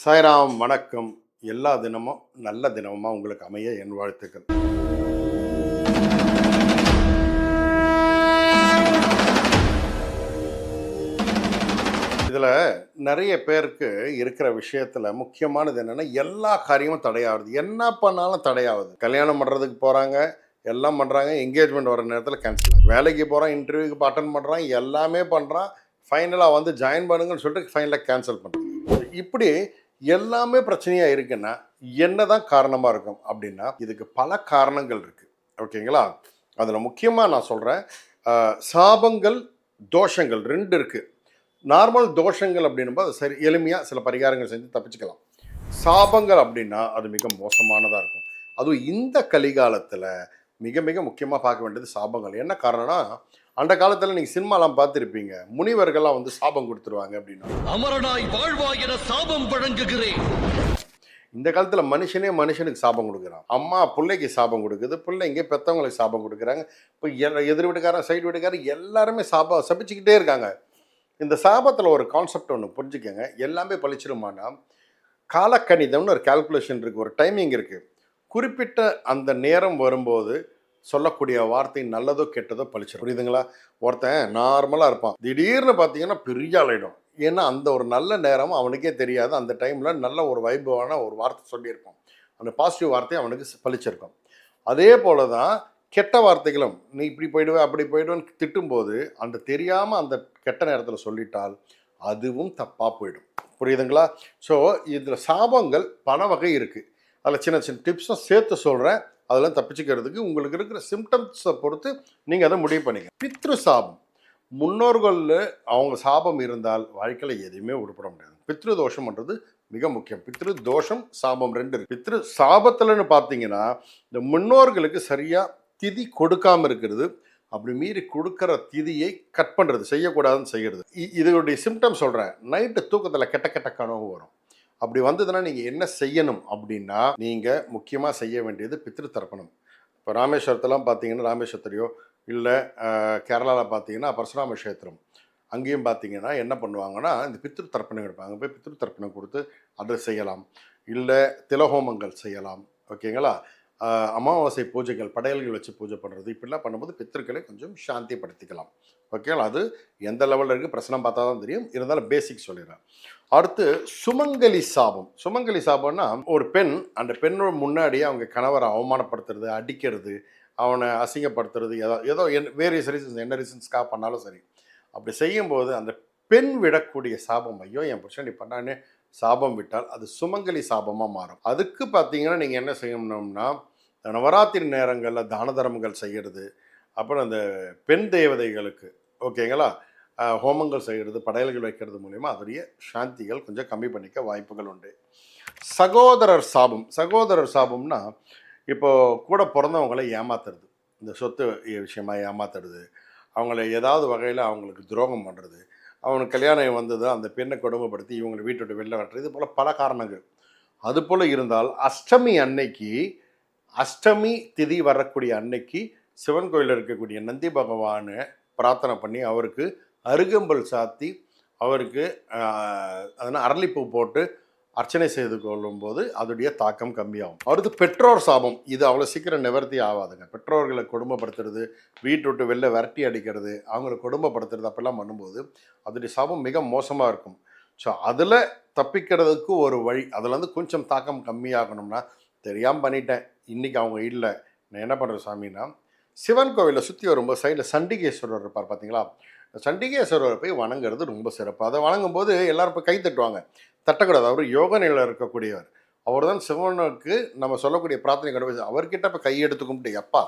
சாய்ராம் வணக்கம். எல்லா தினமும் நல்ல தினமுமா உங்களுக்கு அமைய என் வாழ்த்துக்கள். இதில் நிறைய பேருக்கு இருக்கிற விஷயத்தில் முக்கியமானது என்னென்னா எல்லா காரியமும் தடையாகுது என்ன பண்ணாலும் தடையாகுது கல்யாணம் பண்ணுறதுக்கு போகிறாங்க எல்லாம் பண்ணுறாங்க என்கேஜ்மெண்ட் வர நேரத்தில் கேன்சல் வேலைக்கு போகிறான் இன்டர்வியூக்கு அட்டன் பண்ணுறான் எல்லாமே பண்ணுறான் ஃபைனலாக வந்து ஜாயின் பண்ணுங்கன்னு சொல்லிட்டு ஃபைனலாக கேன்சல் பண்ணுறாங்க இப்படி எல்லாமே பிரச்சனையாக இருக்குன்னா என்ன தான் காரணமாக இருக்கும் அப்படின்னா இதுக்கு பல காரணங்கள் இருக்குது ஓகேங்களா? அதில் முக்கியமாக நான் சொல்கிறேன் சாபங்கள் தோஷங்கள் ரெண்டு இருக்குது நார்மல் தோஷங்கள் அப்படின்னும்போது அது சரி எளிமையாக சில பரிகாரங்கள் செஞ்சு தப்பிச்சுக்கலாம். சாபங்கள் அப்படின்னா அது மிக மோசமானதாக இருக்கும். அதுவும் இந்த கலிகாலத்தில் மிக மிக முக்கியமாக பார்க்க வேண்டியது சாபங்கள். என்ன காரணம்னா அந்த காலத்தில் நீங்கள் சினிமாலாம் பார்த்துருப்பீங்க. முனிவர்கள்லாம் வந்து சாபம் கொடுத்துருவாங்க அப்படின்னா. அமரனாய் வாழ்வாய் என சாபம் வழங்குகிறேன். இந்த காலத்தில் மனுஷனே மனுஷனுக்கு சாபம் கொடுக்குறான். அம்மா பிள்ளைக்கு சாபம் கொடுக்குது. பிள்ளைங்க பெற்றவங்களுக்கு சாபம் கொடுக்குறாங்க. இப்போ எதிர் வீட்டுக்காரன் சைடு வீட்டுக்காரன் எல்லாருமே சாபம் சபிச்சுக்கிட்டே இருக்காங்க. இந்த சாபத்தில் ஒரு கான்செப்ட் ஒன்று புரிஞ்சுக்கங்க. எல்லாமே பழிச்சிருமானா காலக்கணிதம்னு ஒரு கால்குலேஷன் இருக்குது ஒரு டைமிங் இருக்குது குறிப்பிட்ட அந்த நேரம் வரும்போது சொல்லக்கூடிய வார்த்தை நல்லதோ கெட்டதோ பழிச்சிடும் புரியுதுங்களா? ஒருத்தன் நார்மலாக இருப்பான். திடீர்னு பார்த்தீங்கன்னா பெரிய ஆளாயிடும். ஏன்னா அந்த ஒரு நல்ல நேரம் அவனுக்கே தெரியாது. அந்த டைமில் நல்ல ஒரு வைபவான ஒரு வார்த்தை சொல்லியிருப்பான். அந்த பாசிட்டிவ் வார்த்தையை அவனுக்கு பழிச்சிருக்கும். அதே போல தான் கெட்ட வார்த்தைகளும் நீ இப்படி போயிடுவே அப்படி போயிடுவேன்னு திட்டும்போது அந்த தெரியாமல் அந்த கெட்ட நேரத்தில் சொல்லிட்டால் அதுவும் தப்பாக போயிடும். புரியுதுங்களா? ஸோ இதில் சாபங்கள் பல வகை இருக்குது அதில் சின்ன சின்ன டிப்ஸும் சேர்த்து சொல்கிறேன் அதெல்லாம் தப்பிச்சுக்கிறதுக்கு உங்களுக்கு இருக்கிற சிம்டம்ஸை பொறுத்து நீங்கள் அதை முடிவு பண்ணிக்க பித்ரு சாபம். முன்னோர்களில் அவங்க சாபம் இருந்தால் வாழ்க்கையில் எதையுமே உருப்பட முடியாது. பித்ரு தோஷம்ன்றது மிக முக்கியம். பித்ரு தோஷம் சாபம் ரெண்டு இருக்குது பித்ரு சாபத்தில்னு பார்த்தீங்கன்னா இந்த முன்னோர்களுக்கு சரியாக திதி கொடுக்காம இருக்கிறது. அப்படி மீறி கொடுக்குற திதியை கட் பண்ணுறது செய்யக்கூடாதுன்னு செய்கிறது இ- இதனுடைய சிம்டம் சொல்கிறேன் நைட்டு தூக்கத்தில் கெட்ட கெட்ட கனவு வரும். அப்படி வந்ததுன்னா நீங்கள் என்ன செய்யணும் அப்படின்னா நீங்கள் முக்கியமாக செய்ய வேண்டியது பித்திரு தர்ப்பணம் இப்போ ராமேஸ்வரத்தெல்லாம் பார்த்தீங்கன்னா ராமேஸ்வரத்துலையோ இல்லை கேரளாவில் பார்த்தீங்கன்னா பரசுராம கஷேத்திரம். அங்கேயும் பார்த்தீங்கன்னா என்ன பண்ணுவாங்கன்னா இந்த பித்ரு தர்ப்பணம் எடுப்பாங்க போய் பித்ரு தர்ப்பணம் கொடுத்து அதை செய்யலாம். இல்லை திலஹோமங்கள் செய்யலாம். ஓகேங்களா? அமாவாசை பூஜைகள் படையல்கள் வச்சு பூஜை பண்ணுறது இப்படிலாம் பண்ணும்போது பித்திருக்களை கொஞ்சம் சாந்திப்படுத்திக்கலாம். ஓகேங்களா? அது எந்த லெவலில் இருக்குது பிரச்சனை பார்த்தா தான் தெரியும். இருந்தாலும் பேசிக் சொல்லிடுறேன். அடுத்து சுமங்கலி சாபம். சுமங்கலி சாபம்னா ஒரு பெண் அந்த பெண்ணோட முன்னாடி அவங்க கணவரை அவமானப்படுத்துறது அடிக்கிறது அவனை அசிங்கப்படுத்துறது ஏதோ ஏதோ என் வேரியஸ் ரீசன்ஸ் என்ன ரீசன்ஸ்க்காக பண்ணாலும் சரி. அப்படி செய்யும்போது அந்த பெண் விடக்கூடிய சாபம் ஐயோ என் புருஷன் நீ பண்ணானே சாபம் விட்டால் அது சுமங்கலி சாபமாக மாறும். அதுக்கு பார்த்தீங்கன்னா நீங்கள் என்ன செய்யணும்னா நவராத்திரி நேரங்களில் தான தர்மங்கள் செய்கிறது அப்புறம் அந்த பெண் தேவதைகளுக்கு ஓகேங்களா? ஹோமங்கள் செய்கிறது படையல்கள் வைக்கிறது மூலிமா அதோடைய சாந்திகள் கொஞ்சம் கம்மி பண்ணிக்க வாய்ப்புகள் உண்டு. சகோதரர் சாபம். சகோதரர் சாபம்னா இப்போது கூட பிறந்தவங்களை ஏமாத்துறது. இந்த சொத்து விஷயமா ஏமாத்துறது. அவங்கள ஏதாவது வகையில் அவங்களுக்கு துரோகம் பண்ணுறது அவனுக்கு கல்யாணம் வந்தது அந்த பெண்ணை கொடுமைப்படுத்தி இவங்களை வீட்டை வெளில கட்டுறது இது போல் பல காரணங்கள். அதுபோல் இருந்தால் அஷ்டமி அன்னைக்கு அஷ்டமி திதி வரக்கூடிய அன்னைக்கு சிவன் கோயிலில் இருக்கக்கூடிய நந்தி பகவானை பிரார்த்தனை பண்ணி அவருக்கு அருகம்பல் சாத்தி அவருக்கு அதனால் அரளிப்பூ போட்டு அர்ச்சனை செய்து கொள்ளும்போது அதோடைய தாக்கம் கம்மியாகும். அடுத்து பெற்றோர் சாபம். இது அவ்வளோ சீக்கிரம் நிவர்த்தி ஆகாதுங்க. பெற்றோர்களை கொடுமைப்படுத்துறது வீட்டு விட்டு வெளில விரட்டி அடிக்கிறது அவங்கள கொடுமைப்படுத்துறது அப்படிலாம் பண்ணும்போது அதோடைய சாபம் மிக மோசமாக இருக்கும். ஸோ அதில் தப்பிக்கிறதுக்கு ஒரு வழி அதில் வந்து கொஞ்சம் தாக்கம் கம்மியாகணும்னா தெரியாமல் பண்ணிட்டேன். இன்றைக்கி அவங்க இல்லை. நான் என்ன பண்ணுறேன் சாமின்னா சிவன் கோவிலை சுற்றி வரும்போது சைடில் சண்டிகேஸ்வரர் இருப்பார் பார்த்தீங்களா? சண்டிகேஸ்வரர் சண்டிகேஸ்வரரை போய் வணங்குறது ரொம்ப சிறப்பு. அதை வணங்கும்போது எல்லாரும் போய் கை தட்டுவாங்க. தட்டக்கூடாது. அவர் யோக நிலையில் இருக்கக்கூடியவர். அவர் தான் சிவனுக்கு நம்ம சொல்லக்கூடிய பிரார்த்தனை கடவுள். அவர்கிட்ட இப்போ கை எடுத்து கும்பிட்டு எப்பா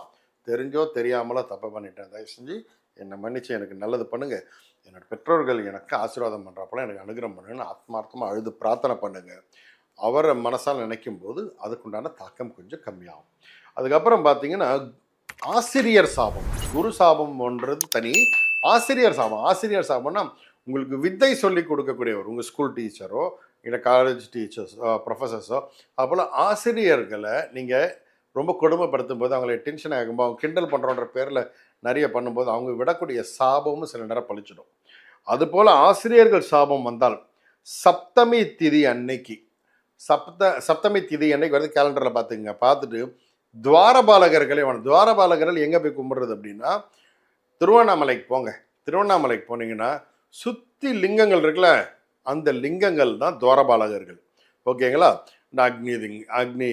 தெரிஞ்சோ தெரியாமலோ தப்பு பண்ணிட்டேன். தயவு செஞ்சு என்னை மன்னிச்சு எனக்கு நல்லது பண்ணுங்க. என்னோட பெற்றோர்கள் எனக்கு ஆசீர்வாதம் பண்ணுறப்பெல்லாம் எனக்கு அனுகிரகம் பண்ணுன்னு ஆத்மார்த்தமாக அழுது பிரார்த்தனை பண்ணுங்க. அவரை மனசால் நினைக்கும் போது அதுக்குண்டான தாக்கம் கொஞ்சம் கம்மியாகும். அதுக்கப்புறம் பார்த்தீங்கன்னா ஆசிரியர் சாபம். குரு சாபம் ஒன்றது தனி ஆசிரியர் சாபம். ஆசிரியர் சாபம்னா உங்களுக்கு வித்தை சொல்லி கொடுக்கக்கூடியவர் உங்கள் ஸ்கூல் டீச்சரோ இல்லை காலேஜ் டீச்சர்ஸ் ப்ரொஃபஸர்ஸோ அப்போல்லாம் ஆசிரியர்களை நீங்கள் ரொம்ப கொடுமைப்படுத்தும் போது அவங்களை டென்ஷன் ஆகும்போது அவங்க கிண்டல் பண்ணுறோன்ற பேரில் நிறைய பண்ணும்போது அவங்க விடக்கூடிய சாபமும் சில நேரம் பழிச்சிடும். அதுபோல் ஆசிரியர்கள் சாபம் வந்தால் சப்தமி திதி அன்னைக்கு. சப்த சப்தமி திதி அன்னைக்கு வந்து கேலண்டரில் பார்த்துங்க பார்த்துட்டு துவாரபாலகர்களை வேணும் துவாரபாலகர்கள் எங்கே போய் கும்பிட்றது அப்படின்னா திருவண்ணாமலைக்கு போங்க. திருவண்ணாமலைக்கு போனீங்கன்னா சுற்றி லிங்கங்கள் இருக்குல்ல அந்த லிங்கங்கள் தான் துவாரபாலகர்கள். ஓகேங்களா? இந்த அக்னி லிங் அக்னி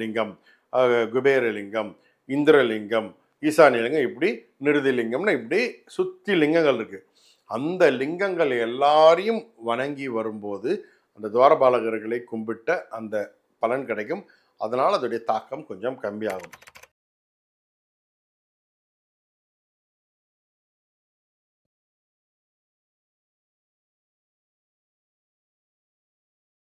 லிங்கம் குபேரலிங்கம் குபேர லிங்கம் இந்திரலிங்கம் ஈசானிய லிங்கம் இப்படி நிருதிலிங்கம்னு இப்படி சுற்றி லிங்கங்கள் இருக்குது அந்த லிங்கங்கள் எல்லாரையும் வணங்கி வரும்போது அந்த துவாரபாலகர்களை கும்பிட்ட அந்த பலன் கிடைக்கும். அதனால் அதோடைய தாக்கம் கொஞ்சம் கம்மியாகும்.